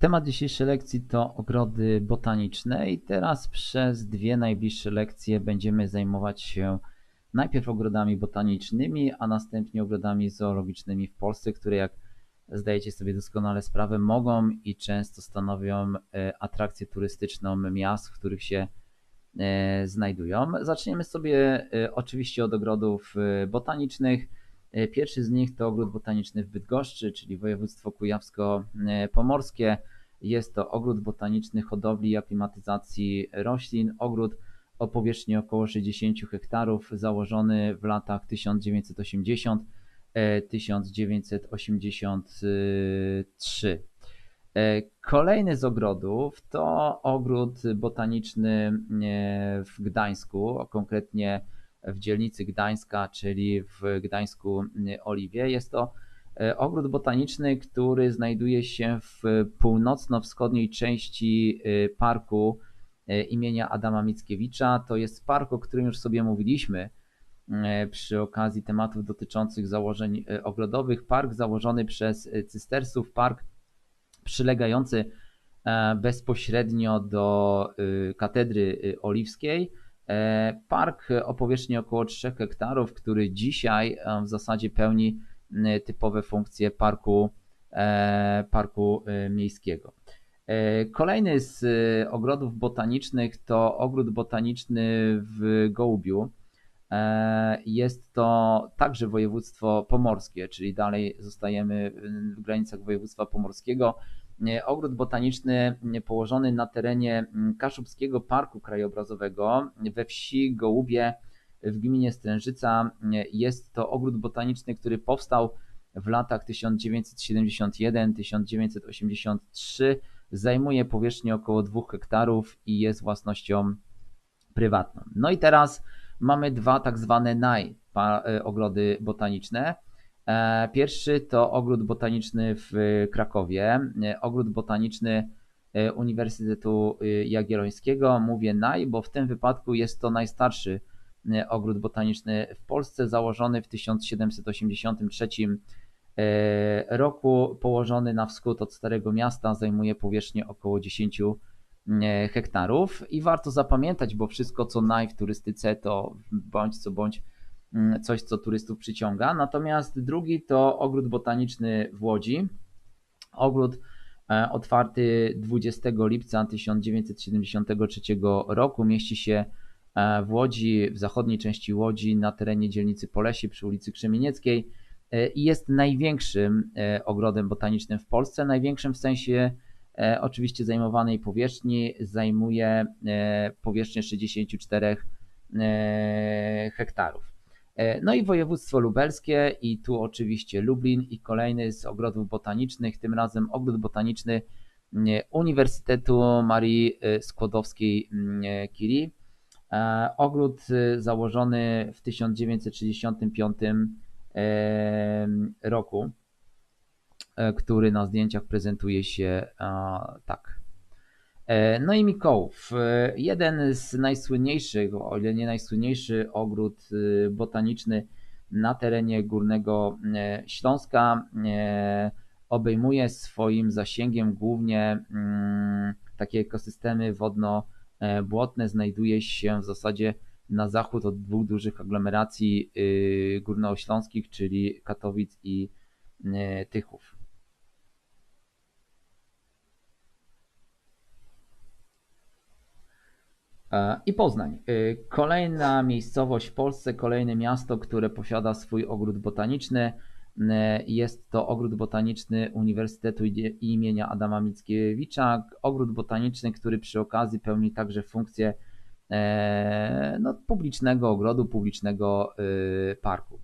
Temat dzisiejszej lekcji to ogrody botaniczne i teraz przez dwie najbliższe lekcje będziemy zajmować się najpierw ogrodami botanicznymi, a następnie ogrodami zoologicznymi w Polsce, które jak zdajecie sobie doskonale sprawę mogą i często stanowią e, atrakcję turystyczną miast, w których się e, znajdują. Zaczniemy sobie e, oczywiście od ogrodów botanicznych. Pierwszy z nich to ogród botaniczny w Bydgoszczy, czyli województwo kujawsko-pomorskie. Jest to ogród botaniczny hodowli i aklimatyzacji roślin. Ogród o powierzchni około 60 hektarów, założony w latach 1980-1983. E, kolejny z ogrodów to ogród botaniczny e, w Gdańsku, konkretnie w dzielnicy Gdańska, czyli w Gdańsku Oliwie. Jest to E, ogród botaniczny, który znajduje się w północno-wschodniej części e, parku e, imienia Adama Mickiewicza. To jest park, o którym już sobie mówiliśmy przy okazji tematów dotyczących założeń ogrodowych. Park założony przez cystersów, park przylegający bezpośrednio do katedry oliwskiej. Park o powierzchni około 3 hektarów, który dzisiaj w zasadzie pełni typowe funkcje parku, e, parku y, miejskiego. E, kolejny z ogrodów botanicznych to ogród botaniczny w Gołubiu. E, jest to także województwo pomorskie, czyli dalej zostajemy w granicach województwa pomorskiego. Ogród botaniczny położony na terenie Kaszubskiego Parku Krajobrazowego we wsi Gołubie w gminie Strężyca. Jest to ogród botaniczny, który powstał w latach 1971-1983. Zajmuje powierzchnię około 2 hektarów i jest własnością prywatną. No i teraz mamy dwa tak zwane NAI, e, ogrody botaniczne. E, pierwszy to ogród botaniczny w Krakowie, e, ogród botaniczny Uniwersytetu Jagiellońskiego. Mówię NAI, bo w tym wypadku jest to najstarszy E, ogród botaniczny w Polsce, założony w 1783 e, roku, położony na wschód od Starego Miasta, zajmuje powierzchnię około 10 e, hektarów i warto zapamiętać, bo wszystko co naj w turystyce to bądź co bądź mm, coś, co turystów przyciąga. Natomiast drugi to ogród botaniczny w Łodzi. Ogród otwarty 20 lipca 1973 roku mieści się E, w Łodzi, w zachodniej części Łodzi, na terenie dzielnicy Polesie przy ulicy Krzemienieckiej e, i jest największym e, ogrodem botanicznym w Polsce, największym w sensie oczywiście zajmowanej powierzchni, zajmuje powierzchnię 64 hektarów. No i województwo lubelskie i tu oczywiście Lublin i kolejny z ogrodów botanicznych, tym razem ogród botaniczny Uniwersytetu Marii Skłodowskiej-Curie E, ogród y, założony w 1965 roku, e, który na zdjęciach prezentuje się tak. E, no i Mikołów, jeden z najsłynniejszych, o ile nie najsłynniejszy ogród y, botaniczny na terenie Górnego Śląska, obejmuje swoim zasięgiem głównie mm, takie ekosystemy wodno E, błotne znajduje się w zasadzie na zachód od dwóch dużych aglomeracji y, górnośląskich, czyli Katowic i y, Tychów. E, I Poznań. Kolejna miejscowość w Polsce, kolejne miasto, które posiada swój ogród botaniczny. E, jest to ogród botaniczny Uniwersytetu imienia Adama Mickiewicza. Ogród botaniczny, który przy okazji pełni także funkcję e, no, publicznego ogrodu, publicznego e, parku.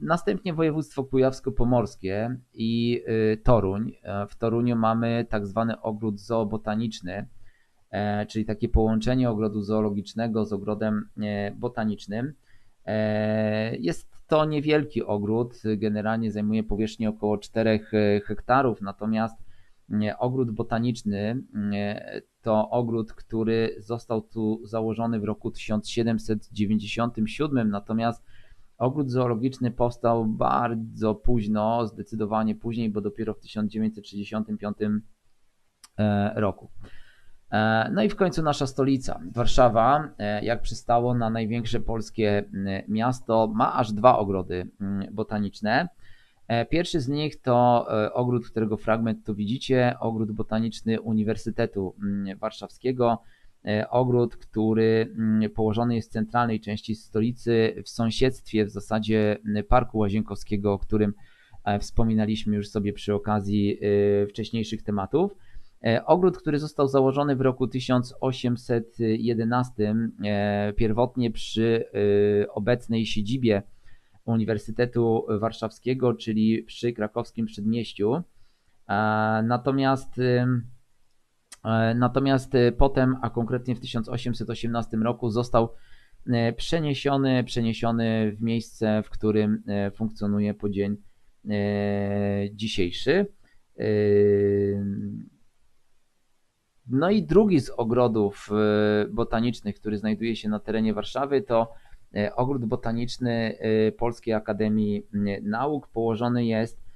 Następnie województwo kujawsko-pomorskie i Toruń. W Toruniu mamy tak zwany ogród zoobotaniczny, czyli takie połączenie ogrodu zoologicznego z ogrodem botanicznym. Jest to niewielki ogród, generalnie zajmuje powierzchnię około 4 e, hektarów, natomiast ogród botaniczny to ogród, który został tu założony w roku 1797, natomiast Ogród zoologiczny powstał bardzo późno, zdecydowanie później, bo dopiero w 1965 e, roku. E, No i w końcu nasza stolica, Warszawa, e, jak przystało na największe polskie miasto, ma aż dwa ogrody botaniczne. E, Pierwszy z nich to ogród, którego fragment tu widzicie, ogród botaniczny Uniwersytetu Warszawskiego. Ogród, który położony jest w centralnej części stolicy, w sąsiedztwie w zasadzie Parku Łazienkowskiego, o którym wspominaliśmy już sobie przy okazji wcześniejszych tematów. E, Ogród, który został założony w roku 1811, e, pierwotnie przy e, obecnej siedzibie Uniwersytetu Warszawskiego, czyli przy krakowskim przedmieściu. Natomiast, natomiast potem, a konkretnie w 1818 roku, został przeniesiony, przeniesiony w miejsce, w którym funkcjonuje po dzień dzisiejszy. No i drugi z ogrodów e, botanicznych, który znajduje się na terenie Warszawy, to e, ogród botaniczny e, Polskiej Akademii Nauk. Położony jest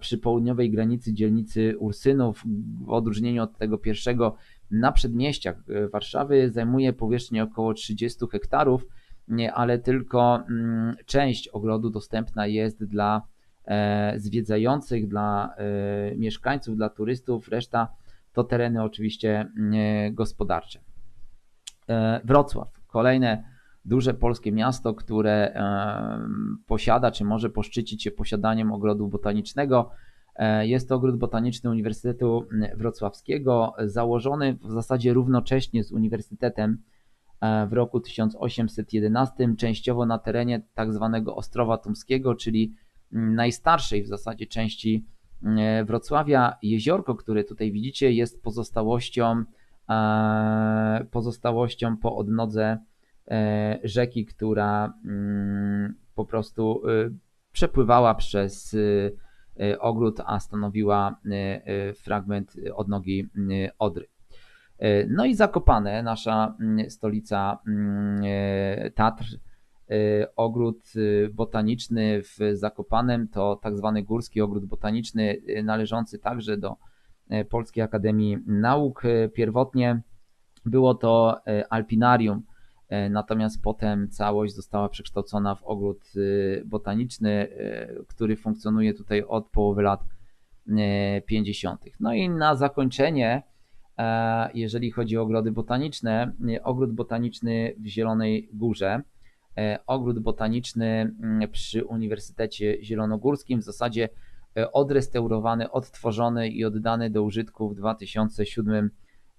przy południowej granicy dzielnicy Ursynów. W odróżnieniu od tego pierwszego na przedmieściach Warszawy zajmuje powierzchnię około 30 hektarów, ale tylko mm, część ogrodu dostępna jest dla e, zwiedzających, dla e, mieszkańców, dla turystów. Reszta to tereny oczywiście nie, gospodarcze. E, Wrocław, kolejne duże polskie miasto, które posiada, czy może poszczycić się posiadaniem ogrodu botanicznego. E, Jest to ogród botaniczny Uniwersytetu Wrocławskiego, założony w zasadzie równocześnie z Uniwersytetem e, w roku 1811, częściowo na terenie tak zwanego Ostrowa Tumskiego, czyli mm, najstarszej w zasadzie części e, Wrocławia. Jeziorko, które tutaj widzicie, jest pozostałością, e, pozostałością po odnodze e, rzeki, która mm, po prostu e, przepływała przez e, e, ogród, a stanowiła e, e, fragment odnogi e, Odry. E, No i Zakopane, nasza mm, stolica mm, e, Tatr, e, ogród e, botaniczny w Zakopanem to tak zwany Górski Ogród Botaniczny e, należący także do Polskiej Akademii Nauk. Pierwotnie było to alpinarium, natomiast potem całość została przekształcona w ogród botaniczny, który funkcjonuje tutaj od połowy lat e, 50. No i na zakończenie, e, jeżeli chodzi o ogrody botaniczne, ogród botaniczny w Zielonej Górze, ogród botaniczny mm, przy Uniwersytecie Zielonogórskim, w zasadzie e, odrestaurowany, odtworzony i oddany do użytku w 2007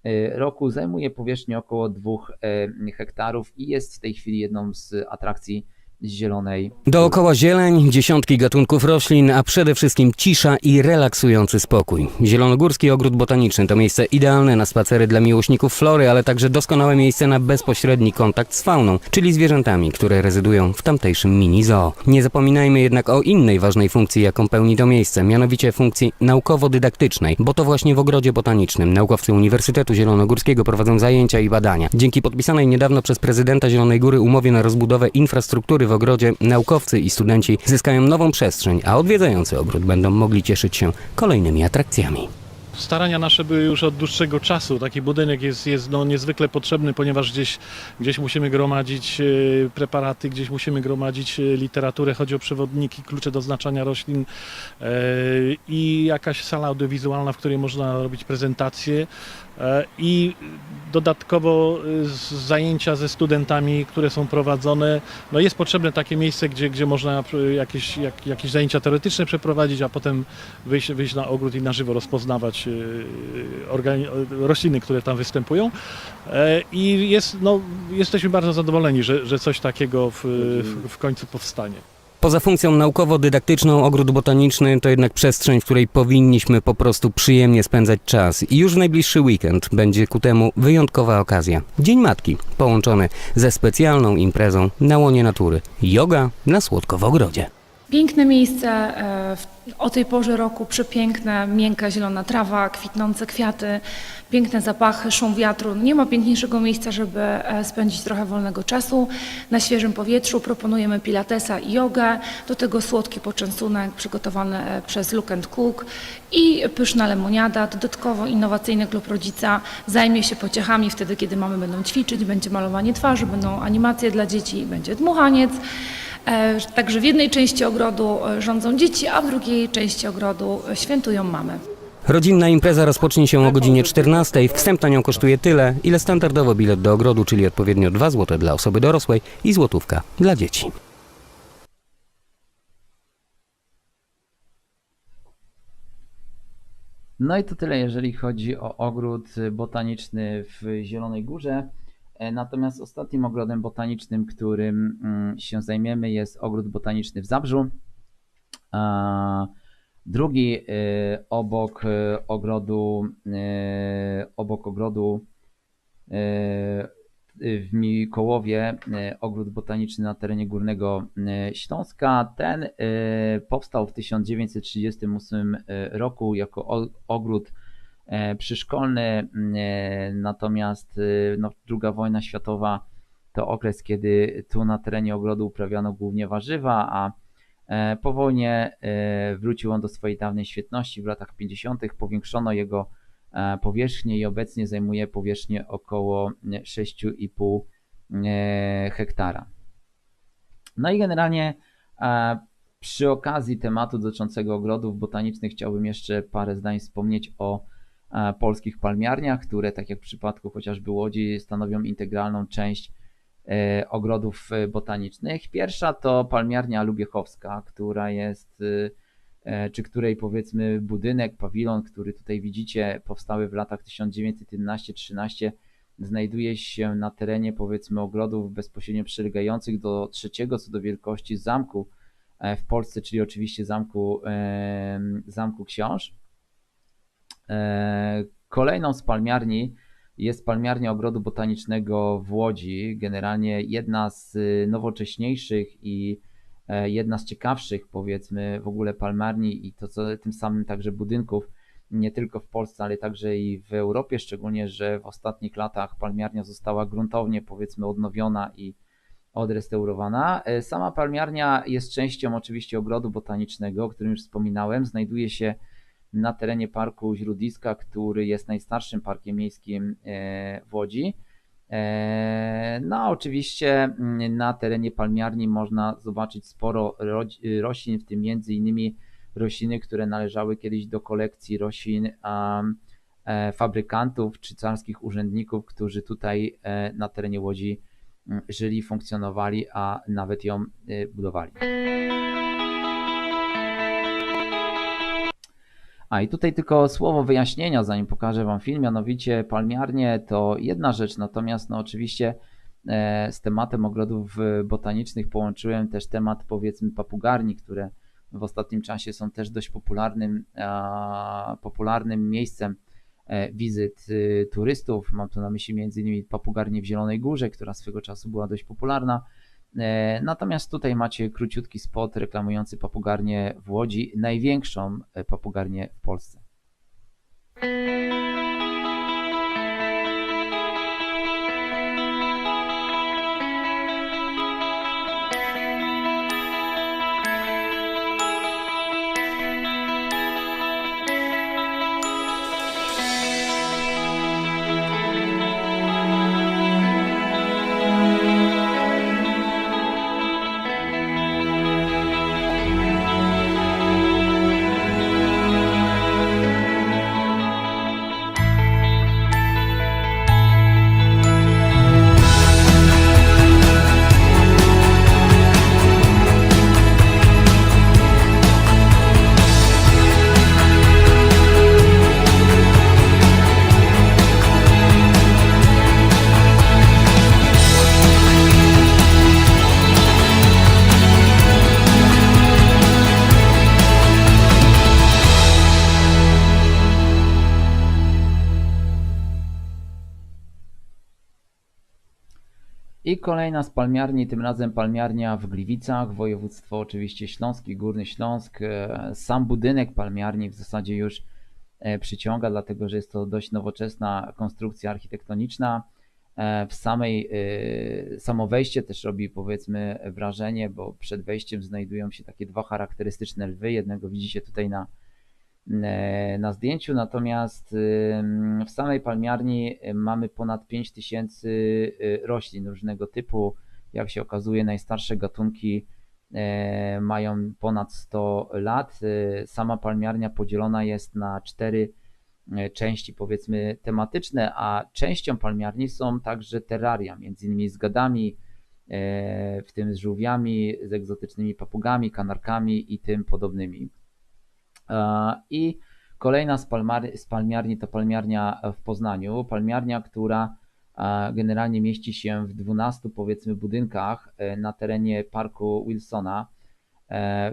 e, roku. Zajmuje powierzchnię około 2 e, hektarów i jest w tej chwili jedną z atrakcji Zielonej Dookoła zieleń, dziesiątki gatunków roślin, a przede wszystkim cisza i relaksujący spokój. Zielonogórski Ogród Botaniczny to miejsce idealne na spacery dla miłośników flory, ale także doskonałe miejsce na bezpośredni kontakt z fauną, czyli zwierzętami, które rezydują w tamtejszym mini zoo. Nie zapominajmy jednak o innej ważnej funkcji, jaką pełni to miejsce, mianowicie funkcji naukowo-dydaktycznej, bo to właśnie w Ogrodzie Botanicznym naukowcy Uniwersytetu Zielonogórskiego prowadzą zajęcia i badania. Dzięki podpisanej niedawno przez prezydenta Zielonej Góry umowie na rozbudowę infrastruktury w ogrodzie, naukowcy i studenci zyskają nową przestrzeń, a odwiedzający ogród będą mogli cieszyć się kolejnymi atrakcjami. Starania nasze były już od dłuższego czasu. Taki budynek jest, jest no, niezwykle potrzebny, ponieważ gdzieś, gdzieś musimy gromadzić e, preparaty, gdzieś musimy gromadzić e, literaturę. Chodzi o przewodniki, klucze do znaczenia roślin e, i jakaś sala audiowizualna, w której można robić prezentacje i dodatkowo zajęcia ze studentami, które są prowadzone. No jest potrzebne takie miejsce, gdzie, gdzie można jakieś, jak, jakieś zajęcia teoretyczne przeprowadzić, a potem wyjść, wyjść na ogród i na żywo rozpoznawać e, rośliny, które tam występują. E, I jest, no, jesteśmy bardzo zadowoleni, że, że coś takiego w, w, w końcu powstanie. Poza funkcją naukowo-dydaktyczną, ogród botaniczny to jednak przestrzeń, w której powinniśmy po prostu przyjemnie spędzać czas. I już w najbliższy weekend będzie ku temu wyjątkowa okazja. Dzień Matki, połączony ze specjalną imprezą na łonie natury. Yoga na słodko w ogrodzie. Piękne miejsce, e, o tej porze roku przepiękne, miękka zielona trawa, kwitnące kwiaty, piękne zapachy, szum wiatru. Nie ma piękniejszego miejsca, żeby e, spędzić trochę wolnego czasu na świeżym powietrzu. Proponujemy pilatesa i jogę, do tego słodki poczęstunek przygotowany e, przez Look and Cook i pyszna lemoniada. Dodatkowo innowacyjny klub rodzica zajmie się pociechami wtedy, kiedy mamy będą ćwiczyć, będzie malowanie twarzy, będą animacje dla dzieci, będzie dmuchaniec. E, Także w jednej części ogrodu e, rządzą dzieci, a w drugiej części ogrodu e, świętują mamy. Rodzinna impreza rozpocznie się o godzinie 14. Wstęp na nią kosztuje tyle, ile standardowo bilet do ogrodu, czyli odpowiednio 2 zł dla osoby dorosłej i złotówka dla dzieci. No i to tyle, jeżeli chodzi o ogród botaniczny w Zielonej Górze. E, Natomiast ostatnim ogrodem botanicznym, którym mm, się zajmiemy, jest ogród botaniczny w Zabrzu. Drugi e, obok e, ogrodu, e, obok ogrodu w Mikołowie, ogród botaniczny na terenie Górnego Śląska. Ten powstał w 1938 roku jako ogród przyszkolny, e, natomiast e, no, II wojna światowa to okres, kiedy tu na terenie ogrodu uprawiano głównie warzywa, a e, po wojnie e, wrócił on do swojej dawnej świetności. W latach 50. powiększono jego e, powierzchnię i obecnie zajmuje powierzchnię około e, 6,5 e, hektara. No i generalnie e, przy okazji tematu dotyczącego ogrodów botanicznych chciałbym jeszcze parę zdań wspomnieć o e, polskich palmiarniach, które tak jak w przypadku chociażby Łodzi stanowią integralną część e, ogrodów e, botanicznych. Pierwsza to palmiarnia Lubiechowska, która jest e, e, czy której powiedzmy budynek, pawilon, który tutaj widzicie, powstały w latach 1911-13, znajduje się na terenie powiedzmy ogrodów bezpośrednio przylegających do trzeciego co do wielkości zamku e, w Polsce, czyli oczywiście zamku, e, zamku Książ. E, Kolejną z palmiarni jest palmiarnia ogrodu botanicznego w Łodzi. Generalnie jedna z y, nowocześniejszych i e, jedna z ciekawszych, powiedzmy, w ogóle palmarni i to co tym samym także budynków, nie tylko w Polsce, ale także i w Europie, szczególnie, że w ostatnich latach palmiarnia została gruntownie, powiedzmy, odnowiona i odrestaurowana. E, Sama palmiarnia jest częścią oczywiście ogrodu botanicznego, o którym już wspominałem. Znajduje się na terenie parku Źródliska, który jest najstarszym parkiem miejskim e, w Łodzi. E, No, a oczywiście mm, na terenie palmiarni można zobaczyć sporo roślin, w tym między innymi rośliny, które należały kiedyś do kolekcji roślin e, fabrykantów czy carskich urzędników, którzy tutaj na terenie Łodzi mm, żyli, funkcjonowali, a nawet ją budowali. A i tutaj tylko słowo wyjaśnienia, zanim pokażę Wam film, mianowicie palmiarnie to jedna rzecz, natomiast no oczywiście e, z tematem ogrodów botanicznych połączyłem też temat powiedzmy papugarni, które w ostatnim czasie są też dość popularnym, a, popularnym miejscem e, wizyt e, turystów. Mam tu na myśli m.in. papugarnię w Zielonej Górze, która swego czasu była dość popularna. E, Natomiast tutaj macie króciutki spot reklamujący papugarnię w Łodzi, największą e, papugarnię w Polsce. Kolejna z palmiarni, tym razem palmiarnia w Gliwicach, województwo oczywiście śląskie, Górny Śląsk. E, Sam budynek palmiarni w zasadzie już e, przyciąga, dlatego że jest to dość nowoczesna konstrukcja architektoniczna. E, W samej, samo wejście też robi powiedzmy wrażenie, bo przed wejściem znajdują się takie dwa charakterystyczne lwy. Jednego widzicie tutaj na, na zdjęciu, natomiast w samej palmiarni y, mamy ponad 5000 y, roślin różnego typu. Jak się okazuje, najstarsze gatunki e, mają ponad 100 lat. Y, Sama palmiarnia podzielona jest na cztery e, części, powiedzmy tematyczne, a częścią palmiarni są także terraria, między innymi z gadami, e, w tym z żółwiami, z egzotycznymi papugami, kanarkami i tym podobnymi. E, I kolejna z, palmar- z palmiarni to palmiarnia w Poznaniu. Palmiarnia, która e, generalnie mieści się w 12 powiedzmy budynkach e, na terenie parku Wilsona.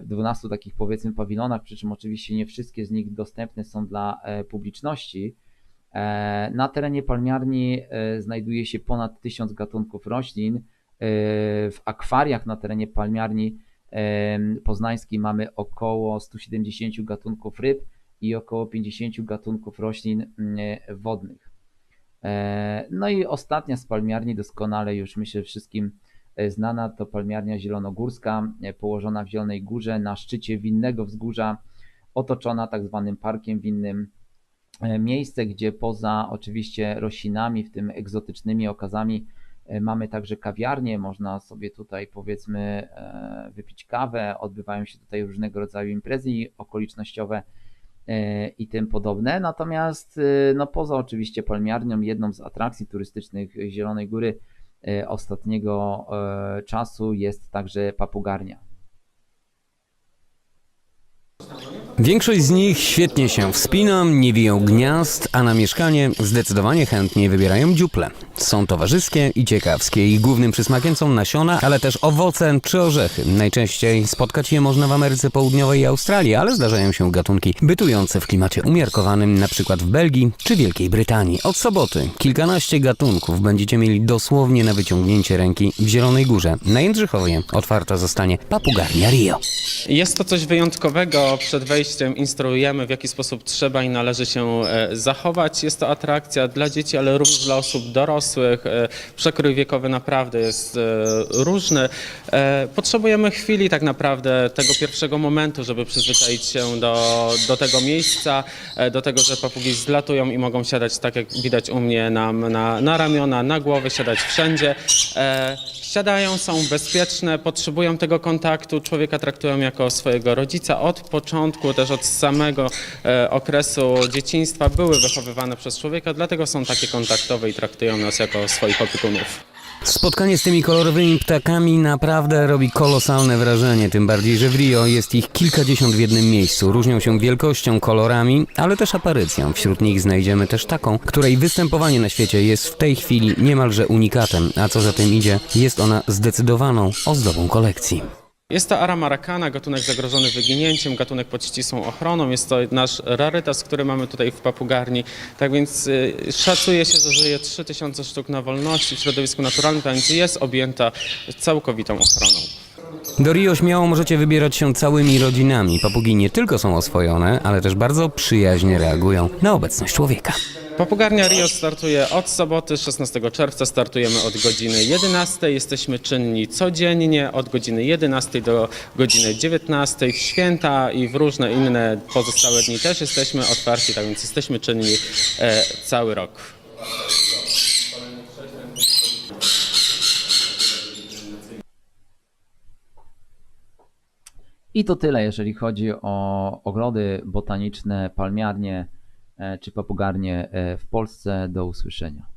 W 12 takich powiedzmy pawilonach, przy czym oczywiście nie wszystkie z nich dostępne są dla publiczności. Na terenie palmiarni znajduje się ponad 1000 gatunków roślin. W akwariach na terenie palmiarni poznańskiej mamy około 170 gatunków ryb i około 50 gatunków roślin mm, wodnych. E, No i ostatnia z palmiarni, doskonale już myślę wszystkim e, znana, to palmiarnia zielonogórska, e, położona w Zielonej Górze na szczycie winnego wzgórza, otoczona tak zwanym parkiem winnym. E, Miejsce, gdzie poza oczywiście roślinami, w tym egzotycznymi okazami, E, Mamy także kawiarnię, można sobie tutaj powiedzmy e, wypić kawę, odbywają się tutaj różnego rodzaju imprezy okolicznościowe e, i tym podobne. Natomiast e, no poza oczywiście palmiarnią, jedną z atrakcji turystycznych Zielonej Góry e, ostatniego e, czasu jest także papugarnia. Większość z nich świetnie się wspina, nie wiją gniazd, a na mieszkanie zdecydowanie chętnie wybierają dziuple. Są towarzyskie i ciekawskie. Ich głównym przysmakiem są nasiona, ale też owoce czy orzechy. Najczęściej spotkać je można w Ameryce Południowej i Australii, ale zdarzają się gatunki bytujące w klimacie umiarkowanym, na przykład w Belgii czy Wielkiej Brytanii. Od soboty kilkanaście gatunków będziecie mieli dosłownie na wyciągnięcie ręki w Zielonej Górze. Na Jędrzychowie otwarta zostanie papugarnia Rio. Jest to coś wyjątkowego. Przed wejściem instruujemy, w jaki sposób trzeba i należy się e, zachować. Jest to atrakcja dla dzieci, ale również dla osób dorosłych. E, Przekrój wiekowy naprawdę jest e, różny. Potrzebujemy chwili tak naprawdę tego pierwszego momentu, żeby przyzwyczaić się do, do tego miejsca, do tego, że papugi zlatują i mogą siadać tak jak widać u mnie nam na, na ramiona, na głowy, siadać wszędzie. Siadają, są bezpieczne, potrzebują tego kontaktu, człowieka traktują jako swojego rodzica. Od początku, też od samego e, okresu dzieciństwa były wychowywane przez człowieka, dlatego są takie kontaktowe i traktują nas jako swoich opiekunów. Spotkanie z tymi kolorowymi ptakami naprawdę robi kolosalne wrażenie, tym bardziej, że w Rio jest ich kilkadziesiąt w jednym miejscu. Różnią się wielkością, kolorami, ale też aparycją. Wśród nich znajdziemy też taką, której występowanie na świecie jest w tej chwili niemalże unikatem, a co za tym idzie, jest ona zdecydowaną ozdobą kolekcji. Jest to Aramaracana, gatunek zagrożony wyginięciem, gatunek pod ścisłą ochroną. Jest to nasz rarytas, który mamy tutaj w papugarni. Tak więc y, szacuje się, że żyje 3000 sztuk na wolności w środowisku naturalnym, więc jest objęta całkowitą ochroną. Do Rio śmiało możecie wybierać się całymi rodzinami. Papugi nie tylko są oswojone, ale też bardzo przyjaźnie reagują na obecność człowieka. Papugarnia Rio startuje od soboty 16 czerwca, startujemy od godziny 11. Jesteśmy czynni codziennie od godziny 11 do godziny 19. W święta i w różne inne pozostałe dni też jesteśmy otwarci, tak więc jesteśmy czynni e, cały rok. I to tyle, jeżeli chodzi o ogrody botaniczne, palmiarnie czy papugarnie e, w Polsce. Do usłyszenia.